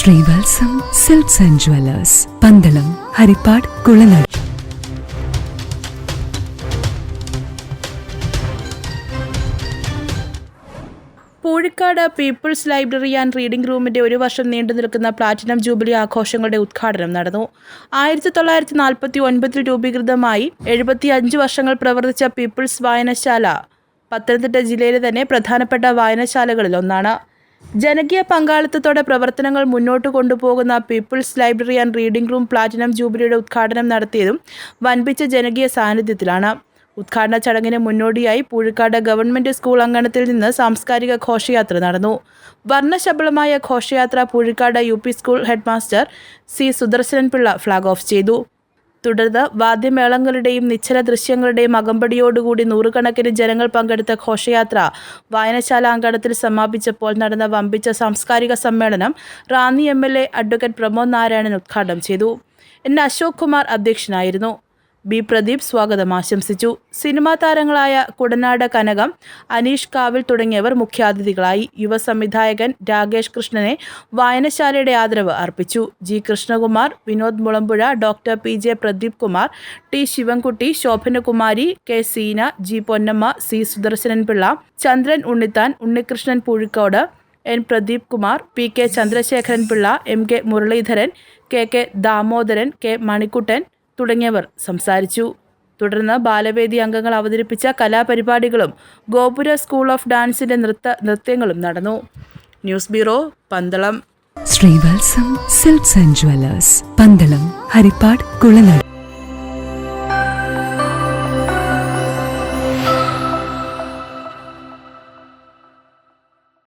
Srivatsam silks and jewellers Pandalam Harippad Kulanad. Kozhikkad people's library and reading റൂമിന്റെ ഒരു വർഷം നീണ്ടു നിൽക്കുന്ന പ്ലാറ്റിനം ജൂബിലി ആഘോഷങ്ങളുടെ ഉദ്ഘാടനം നടന്നു. ആയിരത്തി തൊള്ളായിരത്തി നാൽപ്പത്തി ഒൻപതിൽ രൂപീകൃതമായി എഴുപത്തി അഞ്ച് വർഷങ്ങൾ പ്രവർത്തിച്ച പീപ്പിൾസ് വായനശാല പത്തനംതിട്ട ജില്ലയിലെ തന്നെ പ്രധാനപ്പെട്ട വായനശാലകളിൽ ഒന്നാണ്. ജനകീയ പങ്കാളിത്തത്തോടെ പ്രവർത്തനങ്ങൾ മുന്നോട്ട് കൊണ്ടുപോകുന്ന people's library and reading room platinum ജൂബിലിയുടെ ഉദ്ഘാടനം നടത്തിയതും വൻപിച്ച ജനകീയ സാന്നിധ്യത്തിലാണ്. ഉദ്ഘാടന ചടങ്ങിന് മുന്നോടിയായി പൂഴിക്കാട് ഗവൺമെന്റ് സ്കൂൾ അങ്കണത്തിൽ നിന്ന് സാംസ്കാരിക ഘോഷയാത്ര നടന്നു. വർണശബളമായ ഘോഷയാത്ര Poozhikkad U school headmaster C Sudarsanan Pillai flag off ചെയ്തു. തുടർന്ന് വാദ്യമേളങ്ങളുടെയും നിശ്ചല ദൃശ്യങ്ങളുടെയും അകമ്പടിയോടുകൂടി നൂറുകണക്കിന് ജനങ്ങൾ പങ്കെടുത്ത ഘോഷയാത്ര വായനശാല അങ്കണത്തിൽ സമാപിച്ചപ്പോൾ നടന്ന വമ്പിച്ച സാംസ്കാരിക സമ്മേളനം Ranni M L A advocate Pramod Narayanan ഉദ്ഘാടനം ചെയ്തു. എൻ അശോക് കുമാർ അധ്യക്ഷനായിരുന്നു. ബി പ്രദീപ് സ്വാഗതം ആശംസിച്ചു. സിനിമാ താരങ്ങളായ കുടനാട് കനകം അനീഷ് കാവിൽ തുടങ്ങിയവർ മുഖ്യാതിഥികളായി. യുവ സംവിധായകൻ രാകേഷ് കൃഷ്ണനെ വായനശാലയുടെ ആദരവ് അർപ്പിച്ചു. G Krishnakumar Vinod Mulampuzha doctor P J Pradeep Kumar T Sivankutty Sobhanakumari K Seena G Ponnamma C Sudarsanan Pillai Chandran Unnithan Unnikrishnan Poozhikkod N Pradeep Kumar P K Chandrasekharan Pillai M K Muraleedharan K K Damodaran K Manikuttan തുടങ്ങിയവർ സംസാരിച്ചു. തുടർന്ന് ബാലവേദി അംഗങ്ങൾ അവതരിപ്പിച്ച കലാപരിപാടികളും ഗോപുര school of ഡാൻസിന്റെ നൃത്ത നൃത്യങ്ങളും നടന്നു. News bureau Pandalam. Srivatsam silks and jewellers Pandalam Harippad Kulanada.